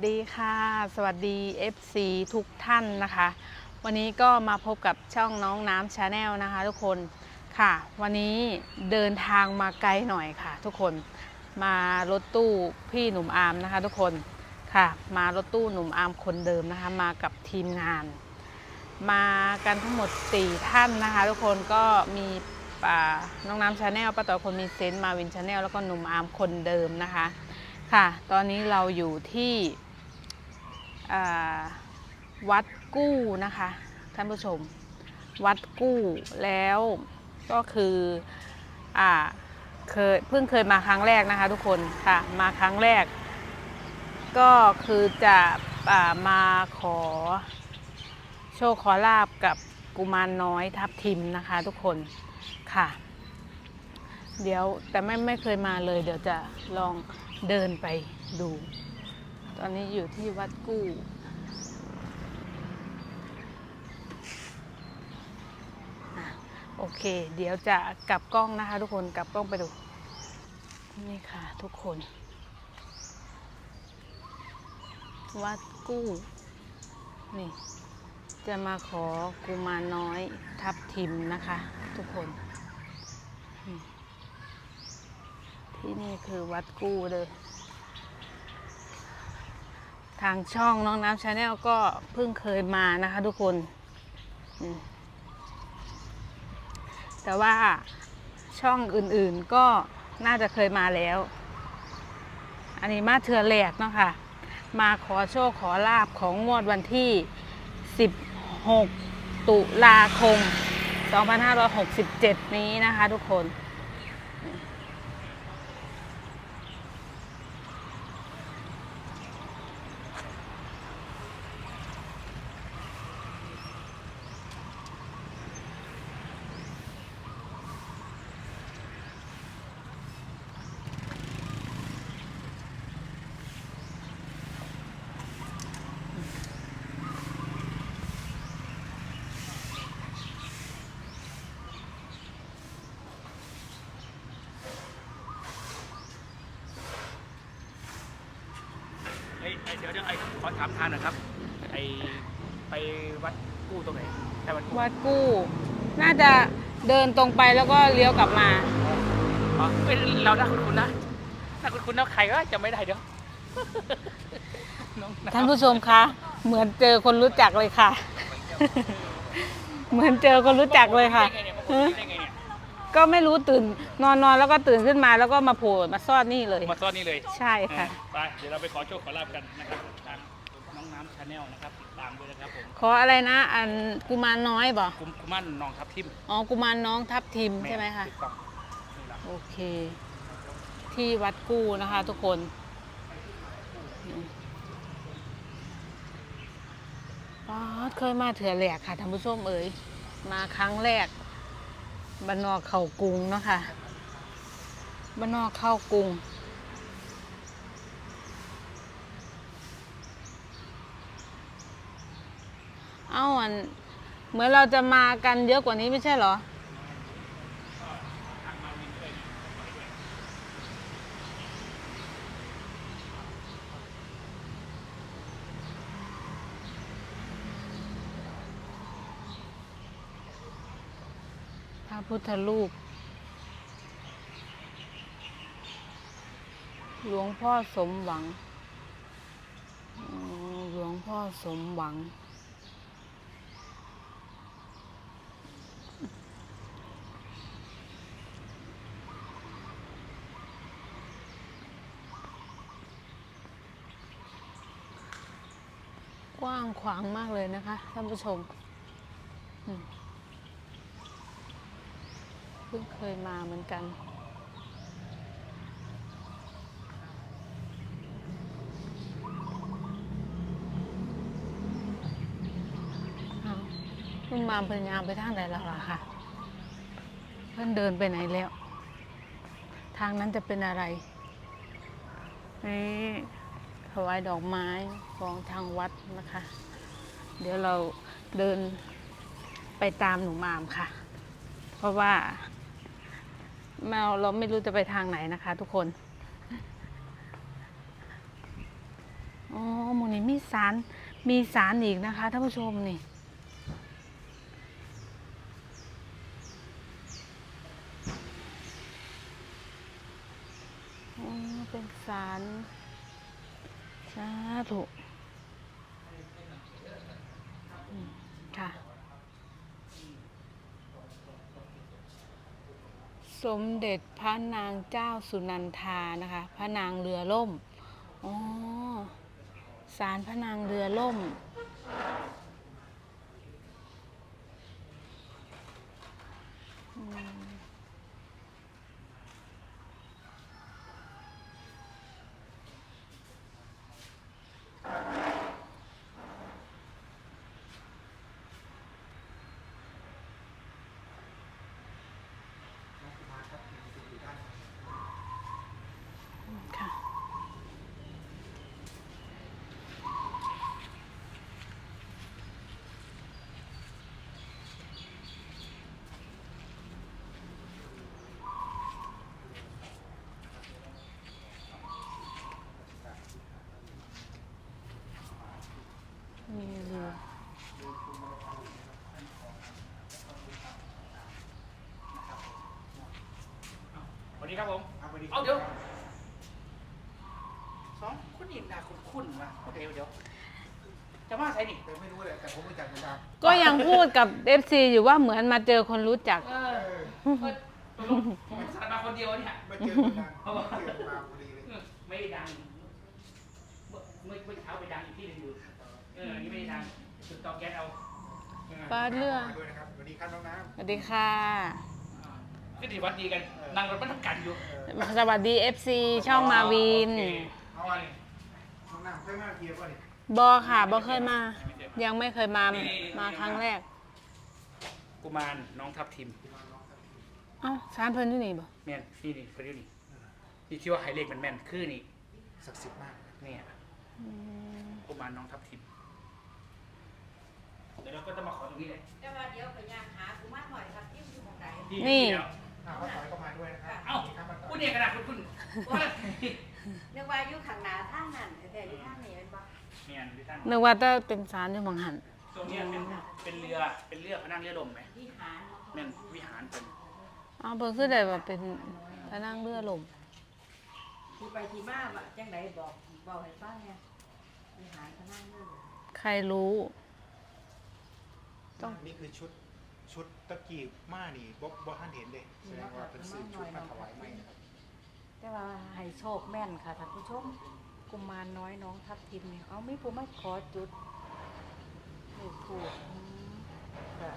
สวัสดีค่ะ สวัสดี FC ทุกท่านนะคะ วันนี้ก็มาพบกับช่องน้องน้ำชาแนลนะคะ ทุกคนค่ะ วันนี้เดินทางมาไกลหน่อยค่ะ ทุกคนมารถตู้พี่หนุ่มอาร์มนะคะ ทุกคนค่ะ มารถตู้หนุ่มอาร์มคนเดิมนะคะ มากับทีมงาน มากันทั้งหมด 4 ท่านนะคะ ทุกคนก็มีอ่าน้องน้ำชาแนลป้าต่อคนมีเซนต์มาวินชาแนลแล้วก็หนุ่มอาร์มคนเดิมนะคะค่ะ ตอนนี้เราอยู่ที่ วัดกู้นะคะท่านผู้ชม วัดกู้แล้วก็คืออ่าเคยเพิ่งเคยมาครั้งแรกนะคะ ทุกคนค่ะมาครั้งแรก ก็คือจะอ่ามาขอโชคขอลาบกับกุมารน้อยทับทิมนะคะ ทุกคนค่ะ เดี๋ยวแต่ไม่ไม่เคยมาเลย เดี๋ยวจะลองเดินไปดู ตอนนี้อยู่ที่วัดกู้โอเค เดี๋ยวจะกลับกล้องนะคะ ทุกคนกลับกล้องไปดู นี่ค่ะ ทุกคน วัดกู้ นี่ จะมาขอกุมารน้อยทับทิมนะคะ ทุกคน ที่นี่คือวัดกู้เลย ทางช่องน้องน้ำชาแนลก็เพิ่งเคยมานะคะทุกคน แต่ว่าช่องอื่นๆก็น่าจะเคยมาแล้ว อันนี้มาเถือแหลกเนาะค่ะ มาขอโชคขอลาบของงวดวันที่ 16 ตุลาคม 2567 นี้นะคะทุกคน เอ้ยเอ้ยเดี๋ยวเดี๋ยวไอ้ขอถามทานหน่อยครับ ไอ้ไปวัดกู้ตรงไหนใช่วัดกู้ วัดกู้ น่าจะเดินตรงไปแล้วก็เลี้ยวกลับมาอ๋อเอ้ยเราหน้าคุณคุณนะหน้าคุณคุณนะใครก็จำไม่ได้เดี๋ยวน้องท่านผู้ชมคะ เหมือนเจอคนรู้จักเลยค่ะ เหมือนเจอคนรู้จักเลยค่ะได้ไงเนี่ยมาพูดได้ไงเนี่ยก็ไม่รู้ตื่นนอนนอนแล้วก็ตื่นขึ้นมาแล้วก็มาโผล่มาซ่อนนี่เลย มาซ่อนนี่เลย ใช่ค่ะเออไป เดี๋ยวเราไปขอโชคขอลาบกันนะครับทางน้องน้ำชาแนลนะครับ ครับผมขออะไรนะ อันกุมารน้อยบ่กุมกุมั่นน้องทับทิมอ๋อกุมารน้องทับทิมใช่ไหมคะถูกต้องนี่ล่ะโอเค ที่วัดกู้นะคะ ทุกคน ป๊าดเคยมาเถื่อแหลกค่ะท่านผู้ชมเอ๋ยมาครั้งแรกบ้านนอกเข้ากรุงเนาะค่ะบ้านนอกเข้ากรุง เอ้าอันเหมือนเราจะมากันเยอะกว่านี้ไม่ใช่เหรอ พระพุทธรูป หลวงพ่อสมหวัง หลวงพ่อสมหวัง ว้างขวางมากเลยนะคะท่านผู้ชมเพิ่งเคยมาเหมือนกันอ้าวคุณมาเพิ่นยามไปทางไหนแล้วล่ะค่ะ เพิ่นเดินไปไหนแล้ว ทางนั้นจะเป็นอะไรนี่ ถวายดอกไม้ของทางวัดนะคะ เดี๋ยวเราเดินไปตามหนูมามค่ะ เพราะว่าแมวเราไม่รู้จะไปทางไหนนะคะ ทุกคน อ๋อหมูนี่มีสารมีสารอีกนะคะท่านผู้ชมนี่ อ๋อ เป็นสารสาธุอืมค่ะ สมเด็จพระนางเจ้าสุนันทานะคะ พระนางเรือล่ม อ๋อ สารพระนางเรือล่ม อืม ค่ะ มีเรือ สวัสดีครับผม เอาไปดิเอาเดี๋ยวสองคุณยินนาคุณคุณมาเดี๋ยวเดี๋ยวจะมาใส่นี่แต่ไม่รู้เลยแต่ผมรู้จักคุณดาวก็ยังพูดกับ FC อยู่ว่าเหมือนมาเจอคนรู้จัก เออเออตกลงผมสารมาคนเดียวเนี่ยไม่เจอคุณดาวเจอมาพอดีเลยเออไม่ได้ดังเมื่อเมื่อเมื่อเช้าไปดังอีกที่หนึงอยู่เอออันนี่ไม่ได้ดังจุดเตาแก๊สเอาเออปลาเรือมาด้วยนะครับสวัสดีครับน้องน้สวัสดีค่ะ ก็ดีวัดดีกันนั่งรถมันทำกันอยู่สวัสดี FC ช่องมาวิน โอเคำเอาอะไรน้องน้ำเคยมาเกียร์ป่ะนี่บอค่ะบอเคยมา ยังไม่เคยมามาครั้งแรก กุมารน้องทับทิมเอ้าสารเพิ่นอยู่นี่บ่แม่นนี่นี่คนนี้นี่นี่ที่ว่าไฮเลขมันแม่นคือนี่ศักดิ์สิทธิ์มากนะเนี่ยกุมารน้องทับทิมเดี๋ยวเราก็จะมาขอตรงนี้เลยแต่ว่าเดี๋ยวไปย่างหากูมาหน่อยครับที่อยู่ตรงไหนนี่เดี๋ยว อ้าวป้าต่อยก็มาด้วยนะครับเอ้าสวัสดีครับป้าต่พูอดยเนี่ยขนาดคุณคุณว่านึกว่าอยู่ข้างหน้าทางนั้นแต่อยู่ทางนี้เป็นบ่เมียนดิท่านนึกว่าจะเป็นสารอยู่บางหันตรงเนี้ยเป็นเป็นเรือเป็นเรือพระนั่งเรือลมไหมวิหารแม่นวิหารเป็นเอ้าเพิ่นคือได้ว่าเป็นพระนั่งเรือลมที่ไปที่มาว่าจังไดบอกบอกให้ฟังเนี่ยวิหารพระนั่งเรือใครรู้นี่คือชุด ชุดตะกี้มานี่บ๊อบบ๊ท่านเห็นเลยแสดงว่าเป็นซื้อชุดมาถวายใหม่นะครับแต่ว่าให้โชคแม่นค่ะท่านผู้ชมกุมารน้อยน้องทับทิมเนี่ยเอามีผู้มาขอจุดถูกถูกอืมค่ะ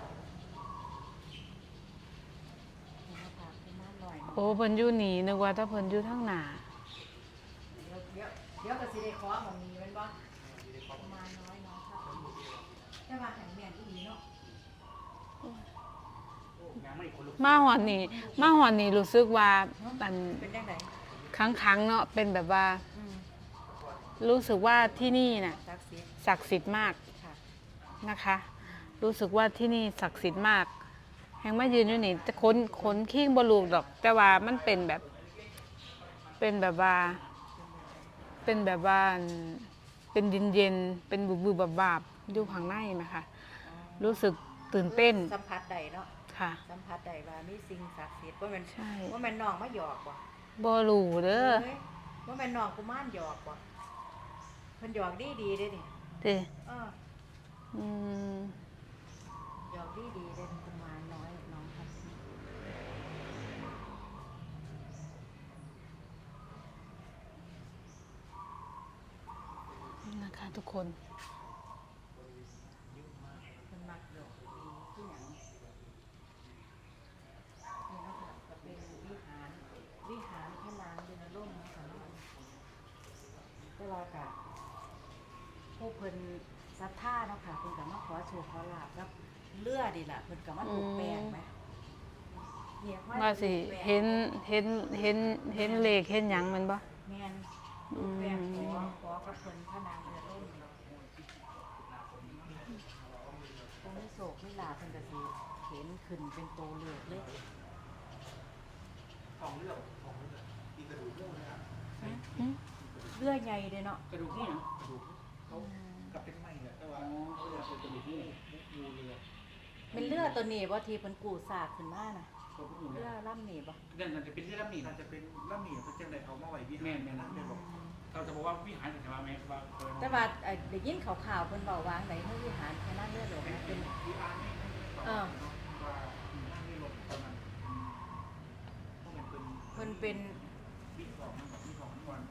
นี่นะคะกุมารน้อยเนาะโอ้เพิ่นอยู่นี่นึกว่าถ้าเพิ่นอยู่ทางหน้าเดี๋ยวเดี๋ยวเดี๋ยวก็สิได้ขอหมองนี้เป็นบ่กุมารน้อยน้องทับทิมแต่ว่าแห่งแม่นอีหลีเนาะ ยังไม่คนลุกมาหอนนี่มาหอนนี่รู้สึกว่าอันเป็นจังไดครั้งครั้งๆเนาะเป็นแบบว่าอืมรู้สึกว่าที่นี่น่ะศักดิ์สิทธิ์ศักดิ์สิทธิ์มากค่ะนะคะ รู้สึกว่าที่นี่ศักดิ์สิทธิ์มาก แห่งมายืนอยู่นี่จะค้นค้นขี้งบลูกดอก แต่ว่ามันเป็นแบบ เป็นแบบว่า เป็นแบบว่าเป็นเย็นเย็นๆเป็นบุบบุบบาบบาบๆอยู่ข้างในไหมคะ รู้สึกตื่นเต้นสัมผัสใดเนาะ ค่ะ สัมผัสใดว่ามีสิ่งศักดิ์สิทธิ์ว่ามันใช่ ว่ามันน้องมาหยอกบ่บอลูเด้อเฮ้ยว่ามันน้องกุมารหยอกบ่เพิ่นหยอกดีดีๆเด้นี่เด้เอออืมหยอกดีดีๆเด้กุมารน้อยน้องครับนี่นะคะทุกคนเพิ่นมักหยอกดีที่หยังนี่เนาะค่ะก็เป็นวิหารวิหารพระนางเรือนร่มเนาะค่ะเนาะแต่ว่า กะผู้เพิ่นศรัทธาเนาะค่ะเพิ่นก็มาขอโชคขอลาบกับเลือดีล่ะเพิ่นก็มาถูกแปลงไหมเนี่ยห้อยว่าสิถูกแปลงเห็นเห็นเห็นเห็นเลขเห็นหยังแมันบ่แม่น อืแปลงขอมขอกับเพิ่นพระนางเรือร่มตรงนี้โศกนี่ลาเพิ่นก็สิเห็นขึ้นเป็นโตเลือดเลยทองเลือกทองเลือกมีกระดูกหมูนะครับ อืมลือใหญ่เด้เนาะกระดูกนี่นะกระดูกเขากับเป็นไม้แหละแต่อ๋ว่าอเขาเรียกเป็นกระดูกนี่งูเรือเป็นเลือตัวนี้บ่ที่เพิ่นกู้ซากขึ้นมาน่ะเขาพูดเลืเรื่อองล่ำนี่บ่นั่นน่าจะเป็นเรื่องนี้อาจนะจะเป็นล่ำหมี่เพื่อจังไดเอามาไว้วิหารแม่นแม่นนะแม่บอกเราจะบอกว่าวิหารแต่ว่าแม่ว่าเออแต่ว่าเอ่อได้ยินข่าวๆเพิ่นเว้าวางไหนเฮาวิหารแค่นั้นเลือดหลงนะเป็นวิหารนี่เออว่านั่งในรถประมาณเพราะมันเป็นเพิ่นเป็น ที่ของมันแบบที่ของมันวัน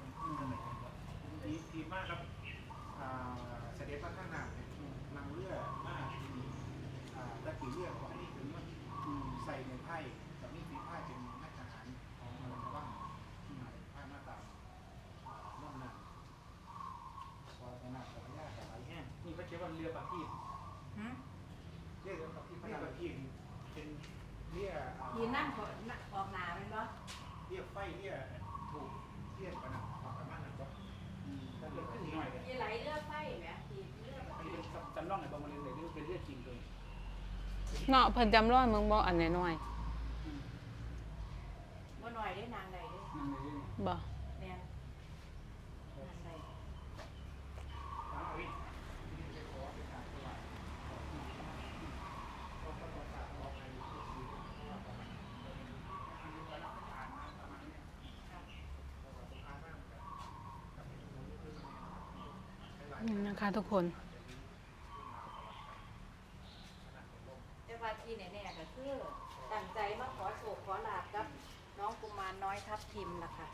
ทีทีมากครับอ่าเสด็จพระข้างหน้าเนี่ยนำเรือดมากที่นี่อ่าตะกี้เรือดของนี่ถึงมันใส่ในไพ่แต่นี่ฝีไพ่เป็นนักทหารของมรดกบ้างไพ่มาตามน้ำหนักพอขนาดของยากับไหลแห้งนี่ก็เรียกว่าเรือปะทีบหึเรียกว่าที่พระนามที่เป็นเรียกยีนั่งเขานั่งออกหน้าแม่นบ่เรียกไฟเรียก ที่ไหลเลือดไฟแหมที่เลือดมันเป็นจำลองไอ้บางมันเลยเลยเป็นเรื่องจริงเลยเนาะเพิ่นจำร้อนมึงบ่อันน้อยบ่หน่อยได้นางใดเด้นั่นเลย ๆบ่ แม่นนางใด นี่นะคะทุกคน แต่ว่าที่แน่ๆก็คือตั้งใจมาขอโชคขอลาบกับ น้องกุมารน้อยทับทิมล่ะค่ะ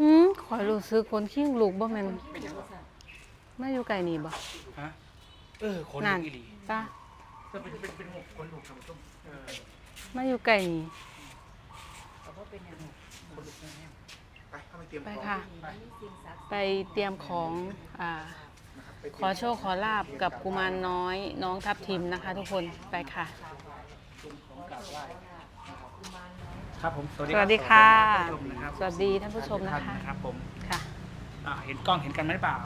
อืมขอยรู้สึกคนขี้ลูกบ่แม่นไม่ใช่ว่าซั่นมาอยู่ไกลนี่บ่ฮะเออคนนั่นอีหลีตาก็เป็นเป็นเป็นหกคนถูกทำต้มเออมาอยู่ไกลนี่ก็บ่เป็นหยังคนลุกแน่ไปเข้าไปเตรียมไปของ ค่ะมีสิ่งศักดิ์สิทธิ์ไปเตรียมของอ่านะครับไป ขอโชคขอลาบกับกุมารน้อยน้องทับทิมนะคะ ทุกคนไปค่ะผมกราบไหว้ครับผมสวัสดีค่ะท่านผู้ชมนะครับสวัสดีท่านผู้ชมนะคะครับผมค่ะ อ่าเห็นกล้องเห็นกันไหมเปล่า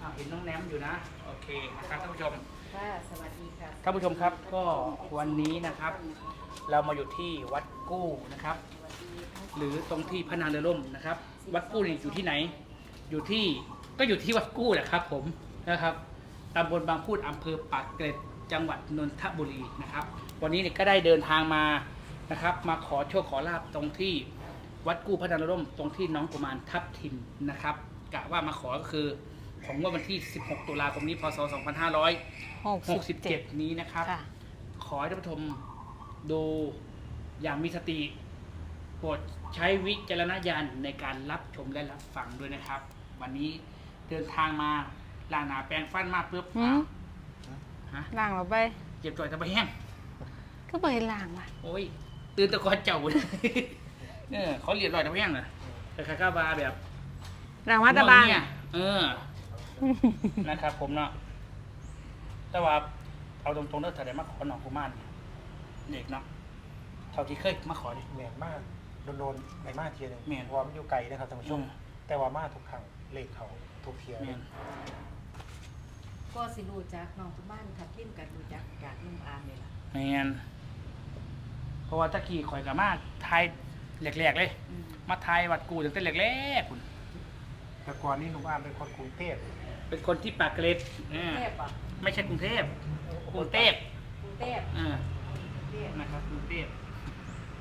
อ่าเห็นน้องแนมอยู่นะโอเคนะครับท่านผู้ชมค่ะสวัสดีค่ะท่านผู้ชมครับก็วันนี้นะครับ เรามาอยู่ที่วัดกู้นะครับ หรือตรงที่พระนางเรือล่มนะครับ วัดกู้นี่อยู่ที่ไหน อยู่ที่ ก็อยู่ที่วัดกู้แหละครับผมนะครับตำบลบางพูดอำเภอปากเกร็ดจังหวัดนนทบุรีนะครับ วันนี้เนี่ยก็ได้เดินทางมานะครับ มาขอโชคขอลาบตรงที่วัดกู้พระนางเรือล่มตรงที่น้องกุมารทับทิมนะครับกะว่ามาขอก็คือของงวดวันที่ 16 ตุลาคมนี้พศ 2567 67 นี้นะครับ ค่ะ ขอให้ท่านผู้ชมดูอย่างมีสติโปรดใช้วิจารณญาณในการรับชมและรับฟังด้วยนะครับ วันนี้ เดินทางมาล้างหนาแปรงฟันมาปุ๊บหืม ฮะล่างเราไป เจ็บจ่อยตะไปแห้ง ก็บ่เห็นล่างว่ะโอ้ย ตื่นแตะกอนเจ้าเลยเออเขาเรียนรอยตะไปแห้งเลยแต่ข้าก้าวาแบบล่างมาตะบางเนี่ยเออ นะครับผมเนาะ แต่ว่าเอาตรงๆเด้อถ้าได้มาขอหนองกุมารเนี่ยเด็กเนาะ เท่าที่เคยมาขอดิแหนมากโดนๆในมาเทียหนึงแม่น เพราะว่ามันอยู่ไกลนะครับท่านผู้ชมอืมแต่ว่ามาทุกครั้งเลขเขา ทุกเทียแม่นก็สิรู้จักน้องกุมารทับทิมกันรู้จักจากนุ่มอามนี่ล่ะแมนเพราะว่าตะกี้ข่อยกับมาไทยแหลกๆเลย อืมมาไทยวัดกูตั้งแต่แรกๆคุณแต่ก่อนนี้หนุ่มอามเป็นคนกรุงเทพเป็นคนที่ปากเกร็ดเออกรุงเทพป่ะไม่ใช่กรุงเทพกรุงเทพกรุงเทพเออกรุงเทพนะครับกรุงเทพ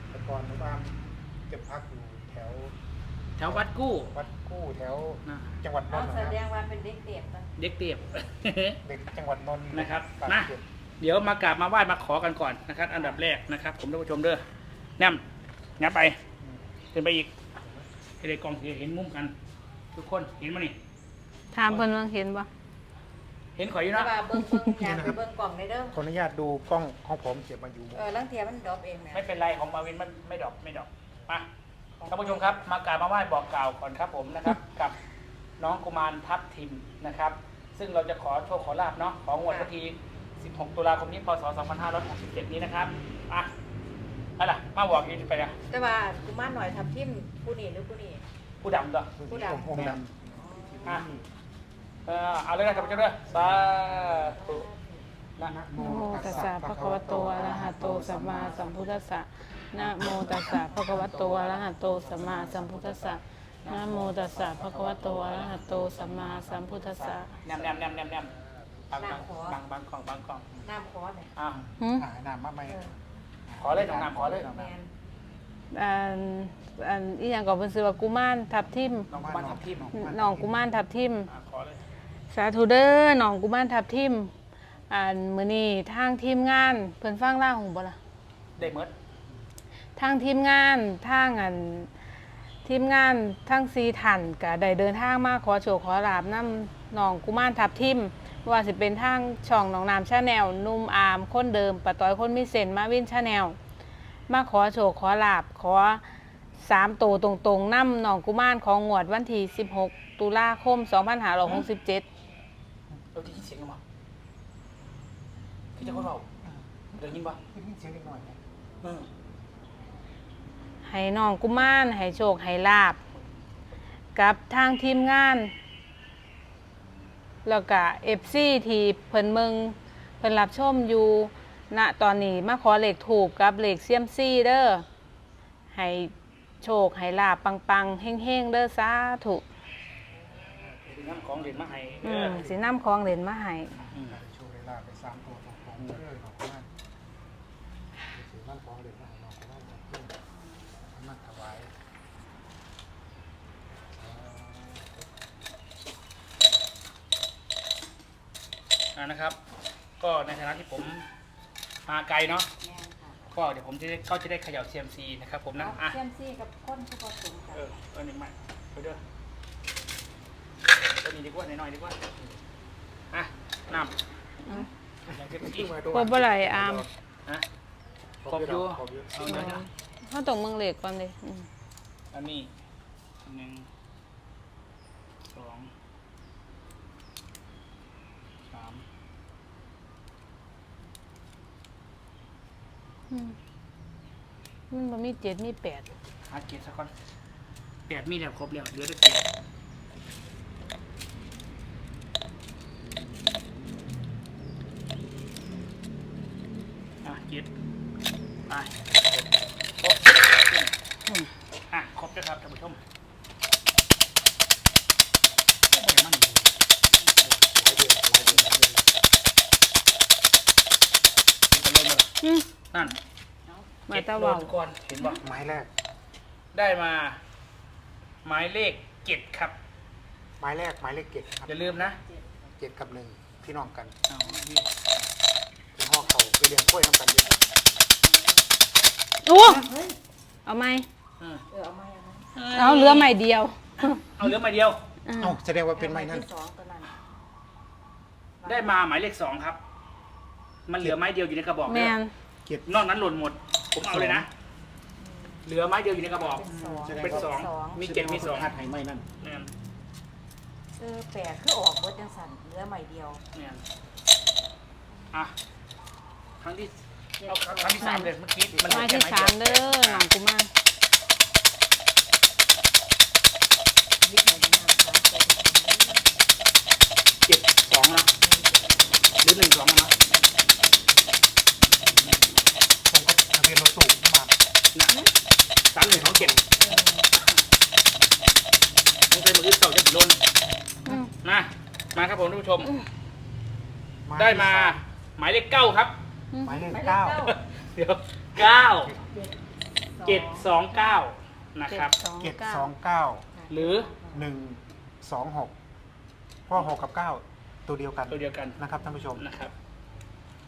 แต่ก่อนหนุ่มอามจะพักอยู่แถวแถววัดกู้วัดกู้แถวนะจังหวัดนเอานท์แสนะคดรับงว่าเป็นเด็กเทพนะเด็กเทพเด็กจังหวัดนนท์นะครับปากมา เกร็ดเดี๋ยวมากราบมาไหว้มาขอกันก่อนนะครับ อันดับแรกนะครับผมท่านผู้ชมเด้อแนมงับไปเดินไปอีกให้ได้กล้องเห็นมุมกัน ทุกคนเห็นมั้ยนี่ ถามเพิ่นว่าเห็นบ่เห็นข่อยอยู่แต่เนาะว่าเบิ่งเบิ่งอยากไปเบิ่งกล่องในเด้อขออนุญาตดูกล้องของผมเก็บมาอยู่เออลังเทียมันดรอปเองแหม่ไม่เป็นไรของมาวินมันไม่ดรอกไม่ดรอกมา ท่านผู้ชมครับ มากราบมาไหว้บอกกล่าวก่อนครับผมนะครับ กับน้องกุมารทัพทิมนะครับ ซึ่งเราจะขอโชคขอลาบเนาะของวันที่16 ตุลาคมนี้พศ 2567 นี้นะครับอะนั่นล่ะมาบอกอีกไปนะแต่ว่ากุมารหน่อยทับทิมผู้นี้หรือผู้นี้ผู้ดำตัวผู้ดำองค์ดอะเออเอาเลยนะท่านผู้ชมเด้อสาธุนะำนะนะโมตัสสะภะคะวะโตอะระหะโตสัมมาสัมพุทธัสสะ นะโมตัสสะภะคะวะโตอะระหะโตสัมมาสัมพุทธัสสะนะโมตัสสะภะคะวะโตอะระหะโตสัมมาสัมพุทธัสสะ แนมแนมแนมแนมแนมบางบางบางบางกล่องบางกล่องน้ำคอเนี่ยอ่าหืมอ่าน้ำมาไม่เออขอเลยน้องน้ำขอเลยแมนอันอันอีหยังก็เพิ่นชื่อว่ากุมารทับทิมน้องบ้านทับทิมน้องกุมารทับทิม อ่าขอเลยสาธุเด้อน้องกุมารทับทิมอันมื้อนี้ทางทีมงานเพิ่นฟังล่าหูบ่ล่ะได้เมด ทางทีมงานทางอันทีมงานทั้งซีทันก็ได้เดินทางมาขอโชคขอลาบน้ำน้องกุมารทับทิมบ่ว่าสิเป็นทางช่องน้องน้ำชาแนลนุ่มอามคนเดิมปะต้อยคนมีเซนมาวินชาแนลมาขอโชคขอลาบขอสามตัวตรงๆน้ำน้องกุมารของงวดวันที่16 ตุลาคม 2567เราได้ยินเสียงหรือเปล่าพี่จะคนเราได้ยินปะขึ้นเสียงนิดหน่อยนะเออ ให้น้องกุมารให้โชคให้ลาบ กับทางทีมงาน แล้วก็เอฟซีที่เพิ่นเมืองเพิ่นรับชมอยู่ณตอนนี้มาขอเหล็กถูกกับเหล็กเซียมซี่เด้อให้โชคให้ลาบปังๆเฮ้งๆเด้อสาธุเป็นน้ำของเด่นมาให้เออือมสิน้ำของเหรนมาให้ อืม นะครับ ก็ในฐานะที่ผมมาไกลเนาะแมนค่ะก็เดี๋ยวผมจะได้ก็จะได้เขย่า CMC นะครับผมนะเอาอะเซียมซี่กับคนที่ผสมกันเออเออหนึ่งใหม่ไปเด้อตัวนี้ดีกว่าหน่อยๆดีกว่า อะน้ำอย่างเช่นอีกครบบ่ไหลอามฮะครบอยู่ครบอยู่เอาเดี๋ยวนะเฮาต้องเมืองเหล็กก่อนเด้อืมอันนี้หนึ่งสองสาม อืมมันบ่มีเจ็ดมีแปดหาเกียรติสักคนแปดมีแล้วครบแล้วเหลือแต่เกียรติอะเกียรติไปครบอืมอะครบแล้วครับท่านผู้ชมโอ้ยมันดีหลายเดือนหลายเดือนหลายเดือนเป็นตะลมเลยอืม นั่นมาตะเว้าเจ็ดโลก่อนเห็นป่ะไม้แรก ได้มา หมายเลขเจ็ดครับ ไม้แรกไม้เลขเจ็ดครับอย่าลืมนะเจ็ดกับหนึ่งพี่น้องกันเอาที่เป็นห่อเขาไปเลี้ยงกล้วยน้ำกันเยอะโอ้เฮ้ยเอาไหมเออเออเอามาเอามาเอาเหลือใหม่เดียวเอาเหลือมาเดียว อ่าเอ้าแสดงว่าเป็นไม้นั่นที่สองตัวนั้นได้มาหมายเลขสองครับ มันเหลือไม้เดียวอยู่ในกระบอกแมเนี่ยนเจ็ด นอกนั้นหล่นหมด ผมเอาเลยนะ เหลือไม้เดียวอยู่ในกระบอก เป็นสองเป็นสอง มีเจ็ดมีสอง หัดให้ไม้นั่นเนี่ยเออแปดคือออกเบิดจังสันเหลือใหม่เดียวเนี่ยอะ ครั้งที่เอาครั้งที่สามเลยเมื่อกี้มันเหลืมาอแค่ที่ไม้สามเดีเด้ยวอหนองกุมารนิดหน่อยนะสามตัวเจ็ดสองนะหรือหนึ่งสองนะ รงกับทะเบียนรถตู้มานะสามหนึ่งสองเจ็ดต้องใช้มือเต่าจะติดลนอืมามาครับผมท่านผู้ชม ได้มาหมายเลขเก้าครับ หมายเลขเก้าเดี๋ยวเก้าเจ็ดเจ็ดสองเก้านะครับเจ็ดสองเก้าหรือหนึ่งสองหกเพราะหกกับเก้าตัวเดียวกันตัวเดียวกันนะครับท่านผู้ชมนะครับ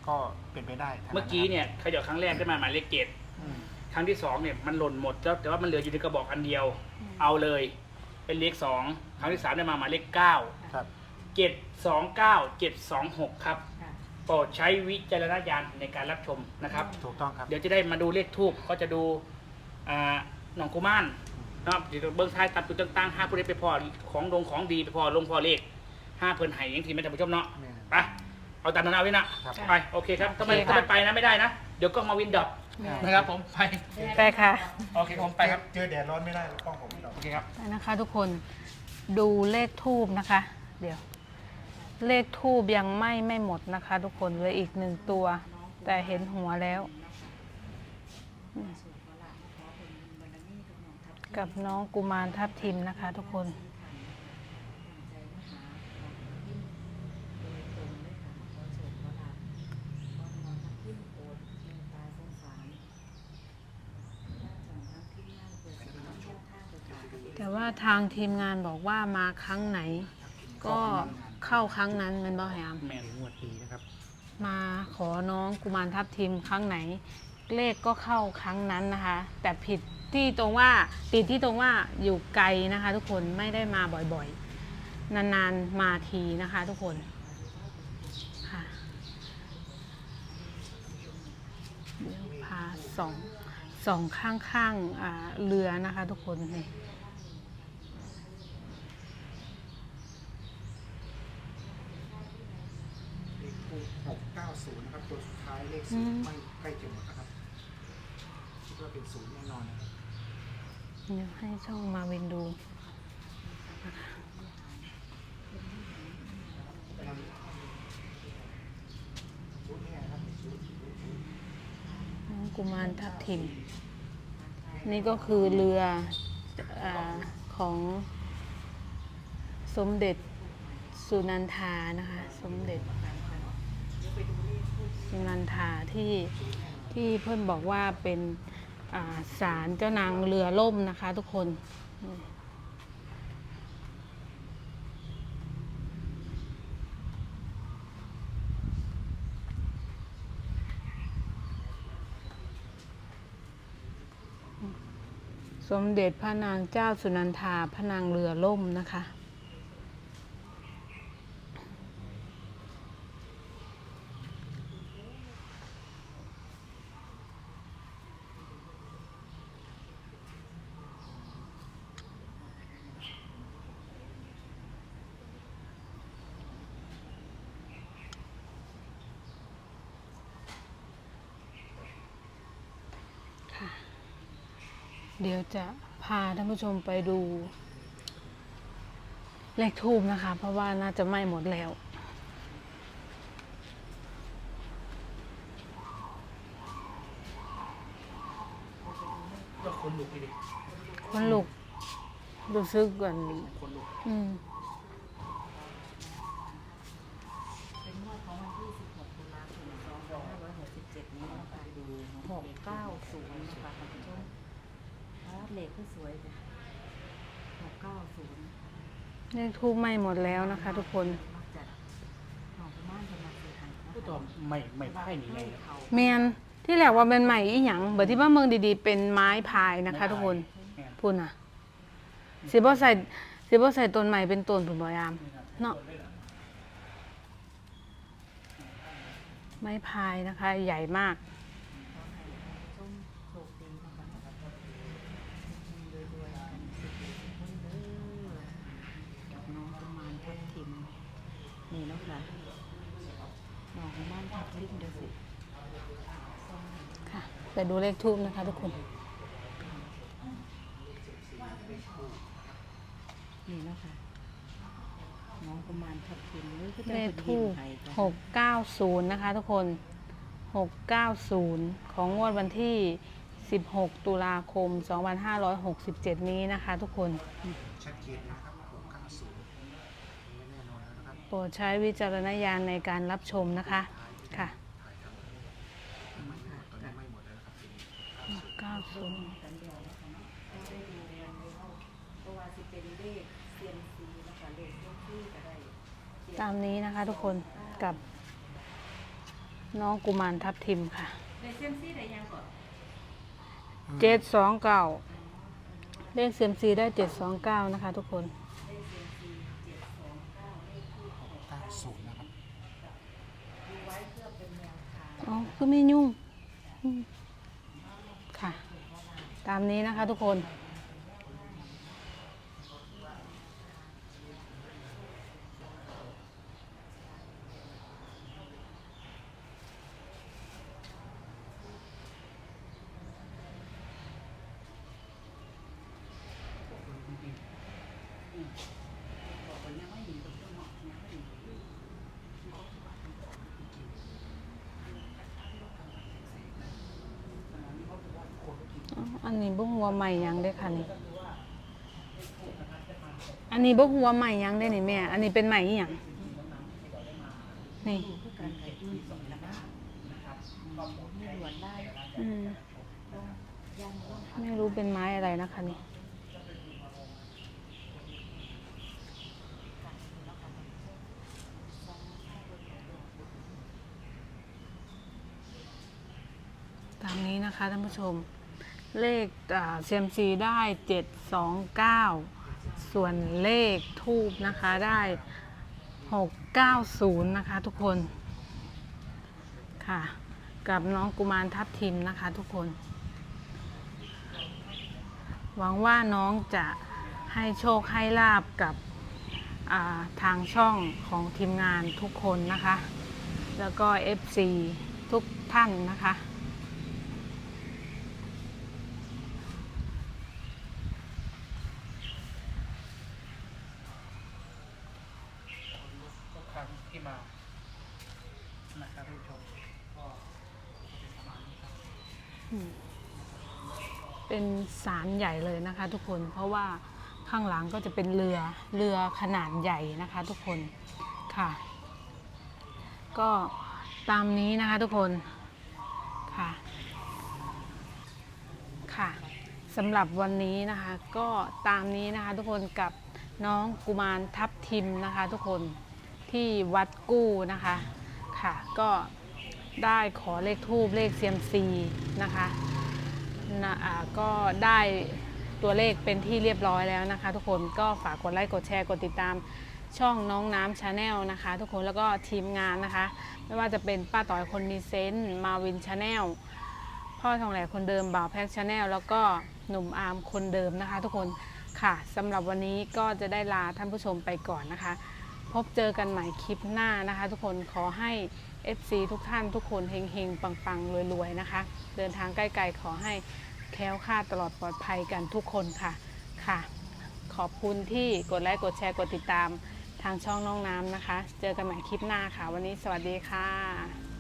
ก็เป็นไปได้ทั้งเมื่อกี้เนี่ยเขย่าครั้งแรกได้มาหมายเลขเจ็ดอืมครั้งที่สองเนี่ยมันหล่นหมดแล้วแต่ว่ามันเหลืออยู่ในกระบอกอันเดียวเอาเลย เป็นเลขสองครั้งที่สามได้มาหมายเลขเก้าครับเจ็ดสองเก้าเจ็ดสองหกครับค่ะโปรดใช้วิจารณญาณในการรับชมนะครับ ถูกต้องครับ เดี๋ยวจะได้มาดูเลขทูบก็จะดูอ่าหนองกุมารนะครับเดี๋ยวเบิ้งท้ายตามจุดต่างๆห้าผู้ได้ไปพอของดงของดีไปพอลงพอเลขห้าเพิ่นไห้ยังทีไม่ท่านผู้ชมเนาะแม่ไป เอาตามนั้นเอาไว้นะครับไปโอเคครับถ้าไม่โอเคถ้าค่ะไม่ไปนะไม่ได้นะ เดี๋ยวกล้องมาวินดับนะครับผมไปไปค่ะ โอเคผมไปครับเจอแดดร้อนไม่ได้กล้องผมไม่ได้โอเคครับไปนะคะ ทุกคนดูเลขทูบนะคะ เดี๋ยว เลขทูบยังไม่ไม่หมดนะคะ ทุกคนเหลืออีกหนึ่งตัว แต่เห็นหัวแล้วสูตรโบราณขอเป็นบารมีกับน้องทับทิกับน้องกุมารทับทิมนะคะ ทุกคน ใจมาหาของพิมโดยตรงเลยค่ะขอโชคขอลาบขอน้องทับทิมโปรดเมตตาสงสารญาติของทับทิมงานเกิดสิ่งที่เที่ยวท่าเกิดจาก แต่ว่าทางทีมงานบอกว่ามาครั้งไหน ก็เข้าครั้งนั้นแมันบ่แฮมแมนงวดนี้นะครับ มาขอน้องกุมารทับทิมครั้งไหน เลขก็เข้าครั้งนั้นนะคะ แต่ผิดที่ตรงว่าติดที่ตรงว่าอยู่ไกลนะคะ ทุกคนไม่ได้มาบ่อยๆ นานๆมาทีนะคะ ทุกคนค่ะเดี๋ยวพาสองสองข้างๆอ่าเรือนะคะ ทุกคนนี่ เลขคู่หกเก้าศูนย์นะครับ ตัวสุดท้ายเลข อื ศูนมย์ไม่ใกล้จะหมดนะครับคิดว่าเป็นศูนย์แน่นอนนะครับเดี๋ยวให้ช่องมาวินดูศูนย์แน่ครับศูนย์ศูนย์ศูนย์น้องกุมารทับทิม นี่ก็คือเรืออาของสมเด็จสุนันทานะคะ สมเด็จ สุนันทาที่ที่เพื่อนบอกว่าเป็นอ่าศาลเจ้านางเรือล่มนะคะทุกคนสมเด็จพระนางเจ้าสุนันทาพระนางเรือล่มนะคะ เดี๋ยวจะพาท่านผู้ชมไปดู เลขทูบนะคะ เพราะว่าน่าจะไหม้หมดแล้วก็คนลุกเลยดิคนลุกรู้สึกก่อนคนลุก อืม เป็นงวดของวันที่ 16 ตุลาคม 2567 นี้นะคะดู690 นะคะท่านผู้ชมพาดเลขก็สวยเลย690เลขทูบไหม้หมดแล้วนะคะ ทุกคน มักจะหนองประมาณจะมาซื้อให้นะผู้ตอบไม่ไม่ไพ่หนีไงเขาเมียนที่แรกว่าเป็นใหม่อีหยังเบิดที่ว่าเมืองดีๆ เป็นไม้พายนะคะ ทุกคนแม่นพูดนะสิบ่ใส่สิบ่ใส่ต้นใหม่เป็นต้นผุนบอยามเนาะไม้พายนะคะ ใหญ่มาก ขอให้ชมโชคดีนะคะรวยๆกันสุขสุขคนเด้อกับน้องกุมารทับทิม นี่เนาะค่ะน้องกุมารทับทิมเด้อสิ ค่ะไปดูเลขทูบนะคะทุกคน นี่เนาะค่ะ น้องกุมารทับทิมหรือก็จะเลเป็ขนทูยิ้มบให้จ้ะหกเก้าศูนย์นะคะทุกคนหกเก้าศูนย์ของงวดวันที่สิบหกตุลาคมสองพันห้าร้อยหกสิบเจ็ดนี้นะคะทุกคน ชัดเจนนะครับหกเก้าศูนย์แน่นอนแล้วนะครับ โปรดใช้วิจารณญาณในการรับชมนะคะ ค่ะถ่ายทำไม่หมดตอนนี้ไม่หมดแล้วนะครับทีนี้หกเก้าศูนย์กันเดียวนะคะเนาะก็ได้ดูวันนี้เขาเพราะว่าสิเป็นเลขเซียมซีนะคะเลขเซียมซีก็ได้ตามนี้นะคะทุกคนกับน้องกุมารทับทิมค่ะเลขเซียมซีได้ยังก่อนเจ็ดสองเก้าเลขเซียมซีได้เจ็ดสองเก้านะคะทุกคน เลขเซียมซีเจ็ดสองเก้าเลขที่ หกเก้าศูนย์นะครับ ดูไว้เพื่อเป็นแนวทาง อ๋อคือไม่ยุ่งค่ะ ตามนี้นะคะทุกคน วัวใหม่ยังได้ค่ะนี่อันนี้บ่หัวใหม่ยังได้นี่แม่ อันนี้เป็นใหม่อีหยังนี่ไม่รู้เป็นไม้อะไรนะคะนี่ตามนี้นะคะท่านผู้ชม เลขเซียมซีได้ 729 ส่วนเลขทูบนะคะได้ 690 นะคะทุกคนค่ะ กับน้องกุมารทับทิมนะคะทุกคน หวังว่าน้องจะให้โชคให้ลาบกับาทางช่องของทีมงานทุกคนนะคะ แล้วก็ FC ทุกท่านนะคะ ทุกครั้งที่มา นะครับท่านผู้ชม ก็เป็นประมาณนี้ครับ เป็นสารใหญ่เลยนะคะ ทุกคนเพราะว่าข้างหลังก็จะเป็นเรือเรือขนาดใหญ่นะคะ ทุกคนค่ะ ก็ตามนี้นะคะทุกคนค่ะค่ะสำหรับวันนี้นะคะ ก็ตามนี้นะคะ ทุกคนกับน้องกุมารทับทิมนะคะ ทุกคนที่วัดกู้นะคะค่ะ ก็ได้ขอเลขทูบเลขเซียมซีนะคะ นะอ่าก็ได้ตัวเลขเป็นที่เรียบร้อยแล้วนะคะ ทุกคนก็ฝากกดไลค์กดแชร์กดติดตามช่องน้องน้ำชาแนลนะคะ ทุกคนแล้วก็ทีมงานนะคะ ไม่ว่าจะเป็นป้าต่อยคนมีเซนต์มาวินชาแนลพ่อทองแหลคนเดิมบ่าวแพ็กชาแนลแล้วก็หนุ่มอาร์มคนเดิมนะคะ ทุกคนค่ะสำหรับวันนี้ก็จะได้ลาท่านผู้ชมไปก่อนนะคะ พบเจอกันใหม่คลิปหน้านะคะ ทุกคนขอให้ FC ทุกท่านทุกคนเฮงๆ ปังๆรวยๆนะคะ เดินทางใกล้ๆขอให้แคล้วคลาดตลอดปลอดภัยกันทุกคนค่ะค่ะ ขอบคุณที่กดไลค์กดแชร์กดติดตามทางช่องน้องน้ำนะคะ เจอกันใหม่คลิปหน้าค่ะ วันนี้สวัสดีค่ะ